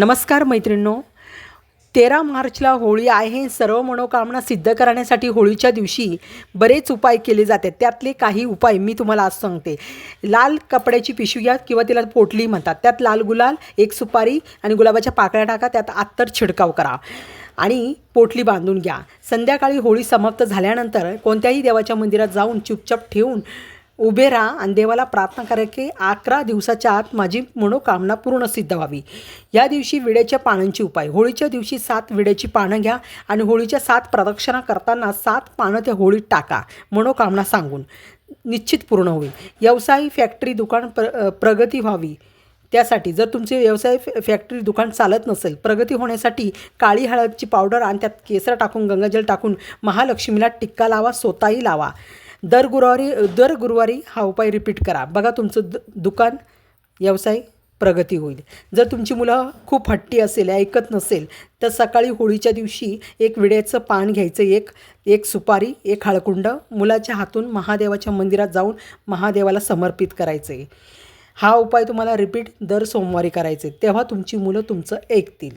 नमस्कार मैत्रिणींनो. तेरा मार्चला होळी आहे सर्व मनोकामना सिद्ध करण्यासाठी होळीच्या दिवशी बरेच उपाय केले जातात. त्यातले काही उपाय मी तुम्हाला आज सांगते. लाल कपड्याची पिशवी घ्या किंवा तिला पोटली म्हणतात. त्यात लाल गुलाल एक सुपारी आणि गुलाबाच्या पाकळ्या टाका. त्यात आत्तर छिडकाव करा. आणि पोटली बांधून घ्या. संध्याकाळी होळी समाप्त झाल्यानंतर कोणत्याही देवाच्या मंदिरात जाऊन चुपचाप ठेवून उभे राहा आणि देवाला प्रार्थना करा की अकरा दिवसाच्या आत माझी मनोकामना पूर्ण सिद्ध व्हावी. या दिवशी विड्याच्या पानांची उपाय. होळीच्या दिवशी सात विड्याची पानं घ्या आणि होळीच्या सात प्रदक्षिणा करताना सात पानं त्या होळीत टाका. मनोकामना सांगून. निश्चित पूर्ण होईल. व्यवसाय फॅक्टरी दुकान प्र प्रगती व्हावी. त्यासाठी जर तुमचे व्यवसाय फॅ- फॅक्टरी दुकान चालत नसेल प्रगती होण्यासाठी काळी हळदची पावडर आणि त्यात केसर टाकून गंगाजल टाकून महालक्ष्मीला टिक्का लावा स्वतःही लावा. दर गुरुवारी दर गुरुवारी हा उपाय रिपीट करा. बघा तुमचं द दुकान व्यवसाय प्रगती होईल. जर तुमची मुलं खूप हट्टी असेल ऐकत नसेल तर सकाळी होळीच्या दिवशी एक विड्याचं पान घ्यायचं एक एक सुपारी एक हळकुंड मुलाच्या हातून महादेवाच्या मंदिरात जाऊन महादेवाला समर्पित करायचं आहे हा उपाय तुम्हाला रिपीट दर सोमवारी करायचे तेव्हा तुमची मुलं तुमचं ऐकतील.